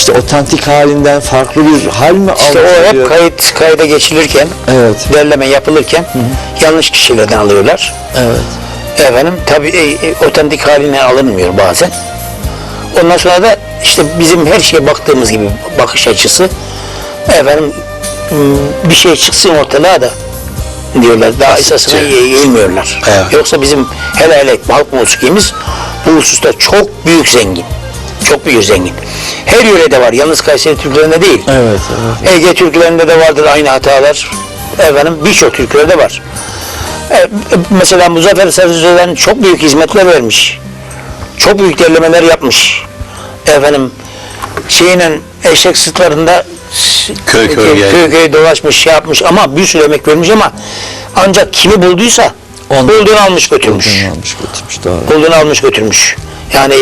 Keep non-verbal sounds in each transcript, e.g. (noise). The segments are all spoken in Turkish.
işte otantik halinden farklı bir hal mi İşte o hep kayıt kayda geçilirken, Evet. derleme yapılırken yanlış kişilerden alıyorlar. Evet. Efendim tabii e, e, otantik haline alınmıyor bazen. Ondan sonra da işte bizim her şeye baktığımız gibi bakış açısı efendim bir şey çıksın ortalığa da diyorlar. Daha esasına Basitçe. eğ- eğilmiyorlar. Evet. Yoksa bizim hele hele halk musikimiz bu hususta çok büyük zengin. Çok büyük zengin. Her yörede var. Yalnız Kayseri Türklerinde değil. Evet, evet. Ege Türklerinde de vardır aynı hatalar. Efendim birçok Türklerde var. E, mesela Muzaffer Sarıcı'dan çok büyük hizmetler vermiş. Çok büyük derlemeler yapmış. Efendim şeyinin eşek sıtlarında s- Köy köy köy, köy, köy dolaşmış şey yapmış ama bir sürü emek vermiş ama ancak kimi bulduysa bulduğunu almış götürmüş. Bulduğunu almış götürmüş doğru. Bulduğunu almış götürmüş. Yani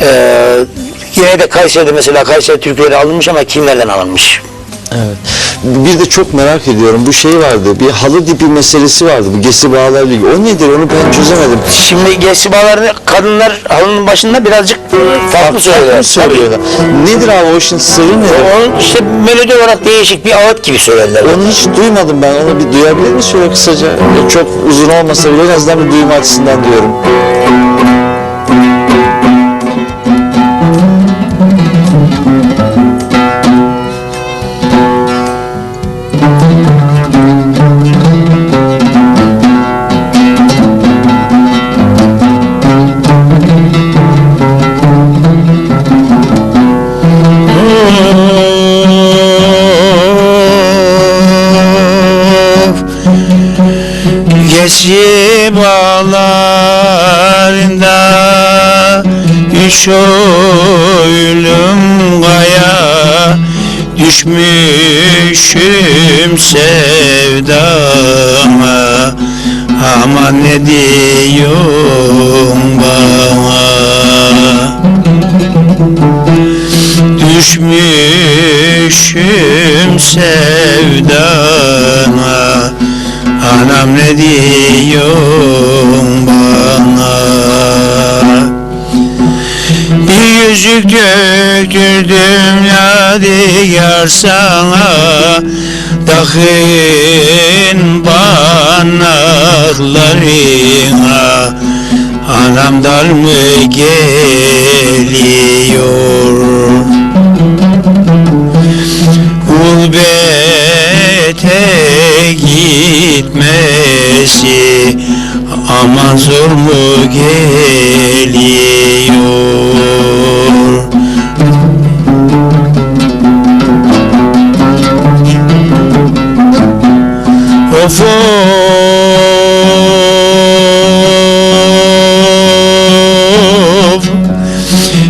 e, yine de Kayseri'de mesela Kayseri Türkiye'de alınmış ama kimlerden alınmış? Evet. Bir de çok merak ediyorum. Bu şey vardı. Bir halı dibi meselesi vardı. Bu gesi bağlarla ilgili. O nedir? Onu ben çözemedim. Şimdi gesi bağlarını kadınlar halının başında birazcık farklı söylüyorlar. Söylüyorlar. Nedir abi o işin sırrı nedir? Onun işte melodi olarak değişik bir ağıt gibi söylerler. Onu hiç duymadım ben. Onu bir duyabilir miyiz şöyle kısaca? Çok uzun olmasa bile en azından bir duyma açısından diyorum. Üç oylum kaya Düşmüşüm sevdama. Aman ne diyorsun bana? Düşmüşüm sevdana Anam ne diyorsun bana Yüzük döktürdüm yadigar sana. Takın banaklarına Anam dar mı geliyor? Gurbete gitmesi aman zor mu geliyor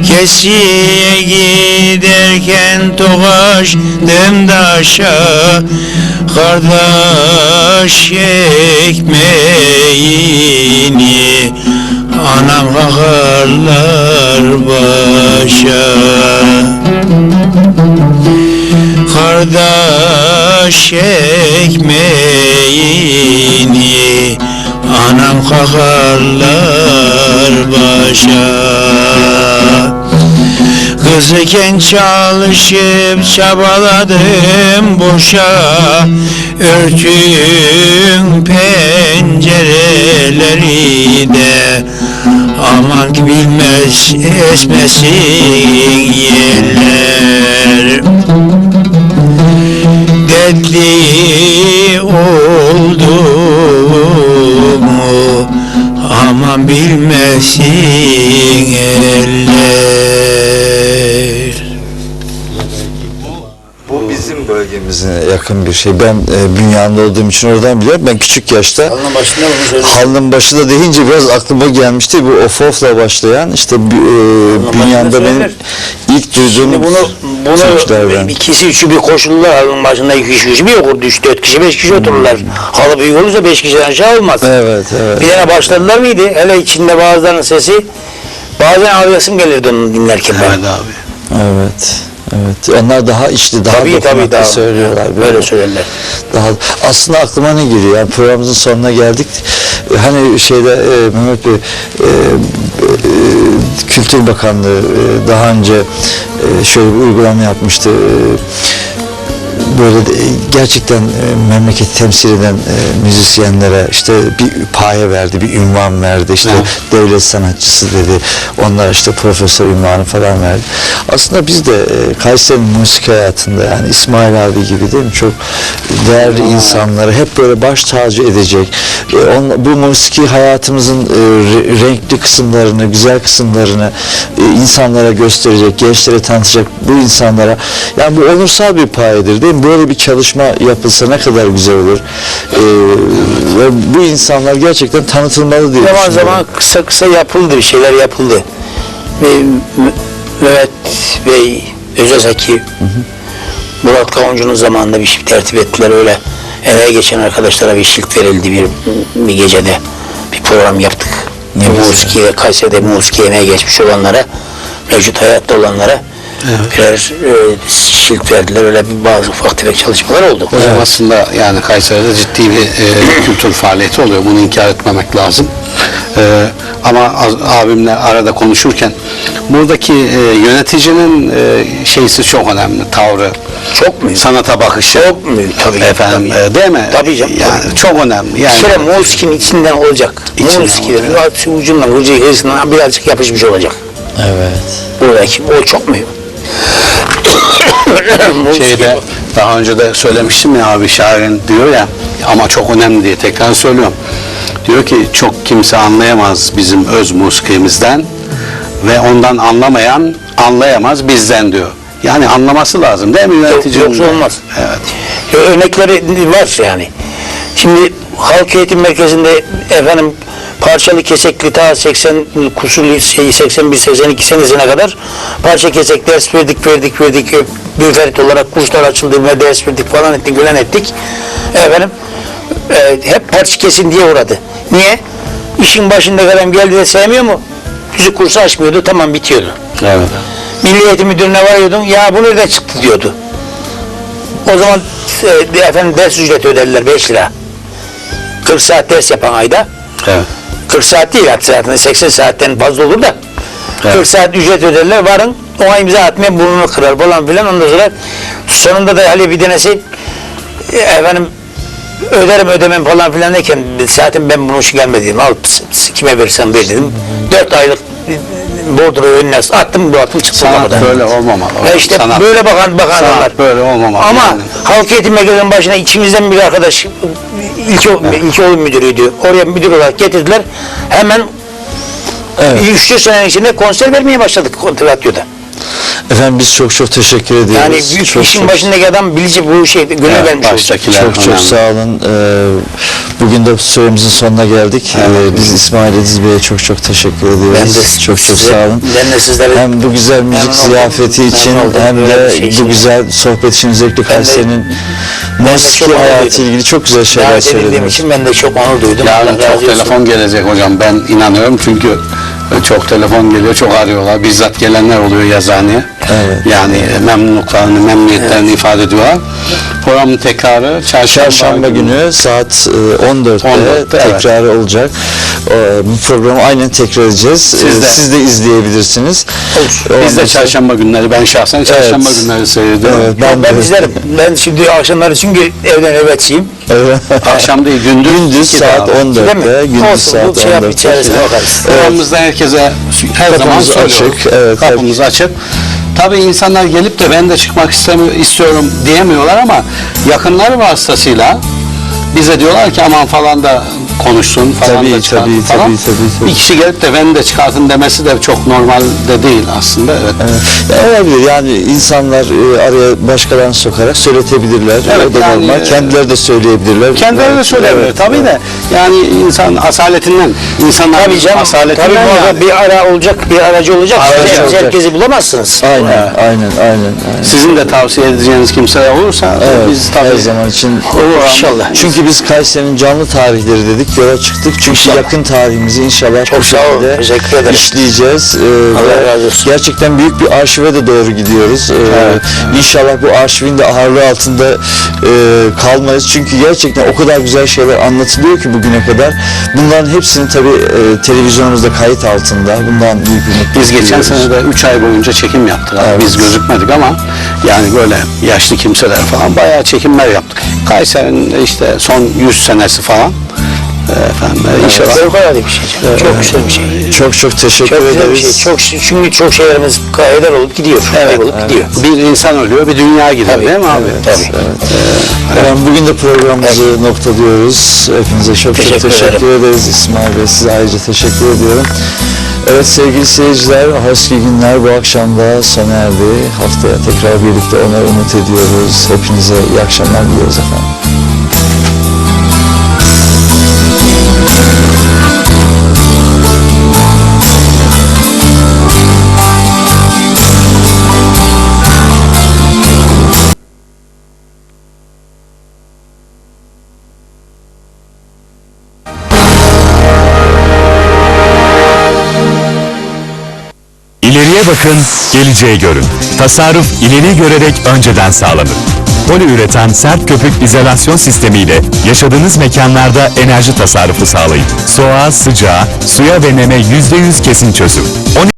Kesiye giderken tokaştım daşa Kardeş ekmeğini Anam kakarlar başa. Kardeş ekmeğini Anam kakarlar başa. Kızıken çalışıp çabaladım boşa Örtün pencereleri de Aman bilmez esmesin yerler Dertli oldu mu? Aman bilmesin bölgemize yakın bir şey. Ben e, Bünyan'da olduğum için oradan biliyorum. Ben küçük yaşta Halının başında bunu söylüyor. Halının başında deyince biraz aklıma gelmişti. Bu of of'la başlayan işte e, Bünyan'da benim ilk duyduğum Şimdi bunu, türkülerden. bunu ikisi üçü bir koşullar halının başında iki kişi üçü bir okurdu. Üç dört kişi beş kişi otururlar. Halı büyük olursa beş kişiden aşağı olmaz. Evet, evet. Bir tane başladılar mıydı? Hele içinde bazılarının sesi bazen ağlayasım gelirdi onu dinlerken ben. Evet abi. Evet. Evet. Onlar daha içli, daha Tabii tabii daha söylüyorlar. Böyle söylerler. Daha aslında aklıma ne geliyor? Yani programımızın sonuna geldik. E, Hani şeyde e, Mehmet Bey e, e, Kültür Bakanlığı e, daha önce şöyle bir uygulama yapmıştı. E, böyle de, gerçekten e, memleketi temsil eden e, müzisyenlere işte bir paye verdi, bir ünvan verdi. İşte Evet. devlet sanatçısı dedi. Onlar işte profesör ünvanı falan verdi. Aslında biz de e, Kayseri'nin müzik hayatında yani İsmail abi gibi değil mi? Çok değerli insanları hep böyle baş tacı edecek. E, bu musiki hayatımızın e, re- renkli kısımlarını, güzel kısımlarını e, insanlara gösterecek, gençlere tanıtacak bu insanlara. Yani bu onursal bir payedir değil mi? Böyle bir çalışma yapılsa ne kadar güzel olur. E, ve bu insanlar gerçekten tanıtılmalı diye Zaman zaman kısa kısa yapıldı bir şeyler yapıldı. Ve Mehmet Bey, Özesaki, Murat Kavuncu'nun zamanında bir şey tertip ettiler öyle. Emeğe geçen arkadaşlara bir şilt verildi bir, bir gecede. Bir program yaptık. Musiki ve Kayseri'de Musiki emeğe geçmiş olanlara, mevcut hayatta olanlara birer e, şilt verdiler. Öyle bir bazı ufak tefek çalışmalar oldu. Hocam aslında yani Kayseri'de ciddi bir e, (clears throat) kültür faaliyeti oluyor. Bunu inkar etmemek lazım. E, ama az- abimle arada konuşurken buradaki e, yöneticinin e, şeysi çok önemli. Tavrı, Çok mu? sanata bakışı. Çok mu? Tabii. Efendim tabii. e, değil mi? Tabii canım, Yani tabii. çok önemli. Yani kere Moleskine içinden olacak. İçinden Moleskine ucundan, ucu hırsından birazcık yapışmış olacak. Evet. Buradaki o çok mühim. Şeyde daha önce de söylemiştim ya abi şairin diyor ya ama çok önemli diye tekrar söylüyorum. Diyor ki çok kimse anlayamaz bizim öz musikimizden ve ondan anlamayan anlayamaz bizden diyor. Yani anlaması lazım değil mi yöneticinin? yoksa de? olmaz. Evet. Ya Örnekleri var yani. Şimdi Halk Eğitim Merkezi'nde efendim parçalı kesekli ta 80 kusurlu şey 81 82 senesine kadar parça kesek ders verdik verdik verdik müferit olarak kurslar açıldı ve ders verdik falan ettik falan ettik. Efendim e, hep parça kesin diye uğradı. Niye? İşin başında falan geldi de sevmiyor mu? Müzik kursu açmıyordu tamam bitiyordu. Evet. Milli Eğitim Müdürü'ne varıyordun ya bu nereden çıktı diyordu. O zaman e, efendim ders ücreti öderler 5 lira. 40 saat ders yapan ayda. Evet. 40 saat değil hatta zaten 80 saatten fazla olur da. Evet. 40 saat ücret öderler varın ona imza atmaya burnunu kırar falan filan. Ondan sonra sonunda da hani bir tanesi e, efendim öderim ödemem falan filan derken zaten ben bunu hoş gelmedim al kime versem ver. dedim. 4 aylık bordro önüne attım bu attım çıktı Sanat kapıdan. böyle olmamalı. Ya işte Sanat- böyle bakan bakan Sanat böyle olmamalı. Ama yani. halk eğitim merkezinin başına içimizden bir arkadaş ilk ilk müdürüydü. Oraya müdür olarak getirdiler. Hemen Evet. 3 sene içinde konser vermeye başladık radyoda. Efendim biz çok çok teşekkür ediyoruz. Yani büyük çok, işin çok, başındaki adam bilici bu şey gönül Evet, vermiş olacak. Çok çok önemli. sağ olun. Ee, bugün de süremizin sonuna geldik. Ee, biz İsmail Ediz Bey'e çok çok teşekkür ediyoruz. Ben de çok çok size- sağ olun. ben de sizlere hem bu güzel müzik oldum. ziyafeti için oldum. hem de şey bu için. güzel sohbet için özellikle Kayseri'nin çok onur hayatı ilgili çok güzel şeyler Davet edildiğim söylediniz. için ben de çok onur duydum. Yarın çok telefon gelecek hocam ben inanıyorum çünkü çok telefon geliyor çok arıyorlar bizzat gelenler oluyor yazıhaneye Evet. yani memnunluklarını memnuniyetlerini ifade ediyorlar programın tekrarı çarşamba, Çarşamba günü saat e, 14'te, 14'te, evet. tekrarı olacak. Bu programı aynen tekrar edeceğiz. Siz E, de. Siz de izleyebilirsiniz. biz Ondan de çarşamba günleri ben şahsen çarşamba Evet. günleri seyrediyorum Evet, Ben, ben, de- izlerim. Ben şimdi akşamları çünkü evden nöbetçiyim. Evet. akşam değil gündüz, Gündüz saat daha. 14'te, Değil mi? gündüz Olsun, saat bu şey yap, 14'te. içerisine bakarız. Programımızda herkese her zaman Kapımız söylüyoruz. açık, evet, Kapımız açık. Tabii insanlar gelip de ben de çıkmak istiyorum diyemiyorlar ama yakınları vasıtasıyla bize diyorlar ki aman falan da konuşsun falan Tabii, da çıkartın tabii, falan. tabii, tabii, tabii. Bir kişi gelip de beni de çıkartın demesi de çok normal de değil aslında. Evet. Ya olabilir yani insanlar e, araya başkalarını sokarak söyletebilirler. Evet, o da yani, normal. e, Kendileri de söyleyebilirler. Kendileri de Evet, söyleyebilir evet, tabii de yani insan asaletinden insanlar Tabii canım. Tabii asaletinden muhakkak yani. bir ara olacak, bir aracı olacak. Aracı olacak. Herkesi bulamazsınız. Aynen, Evet. aynen, aynen, aynen. Sizin de tavsiye edeceğiniz kimseler olursa Evet, biz tabii her zaman için Olur inşallah. Çünkü biz Kayseri'nin canlı tarihleri dedik, yola çıktık. Çünkü İnşallah. yakın tarihimizi inşallah Çok bu şekilde işleyeceğiz. Ee, Allah ve razı olsun. Gerçekten büyük bir arşive de doğru gidiyoruz. Ee, İnşallah bu arşivin de ağırlığı altında e, kalmayız. Çünkü gerçekten o kadar güzel şeyler anlatılıyor ki bugüne kadar. Bunların hepsini tabii e, televizyonumuzda kayıt altında. Bundan büyük bir mutluluk Biz geçen sene de 3 ay boyunca çekim yaptık. Evet. Biz gözükmedik ama yani böyle yaşlı kimseler falan bayağı çekimler yaptık. Kayseri'nin işte son 100 senesi falan. Ee, Efendim inşallah. Fevkalade bir şey. canım. Çok güzel bir şey. Çok çok teşekkür Çok bir ederiz. şey. Çok, çünkü çok şeylerimiz heder olup gidiyor. Kaybolup gidiyor. Bir insan ölüyor, bir dünya gider Tabii, değil mi abi? Tabii. Efendim bugün de programımızı noktalıyoruz. Hepinize çok Teşekkür çok teşekkür ederim. ederiz İsmail Bey. Size ayrıca teşekkür ediyorum. Evet sevgili seyirciler, Husky Günler bu akşam da sona erdi. Haftaya tekrar birlikte ona umut ediyoruz. Hepinize iyi akşamlar diliyoruz efendim. İleriye bakın, geleceğe görün. Tasarruf ileri görerek önceden sağlanır. Poli üreten sert köpük izolasyon sistemiyle yaşadığınız mekanlarda enerji tasarrufu sağlayın. Soğuğa, sıcağa, suya ve neme %100 kesin çözüm. 12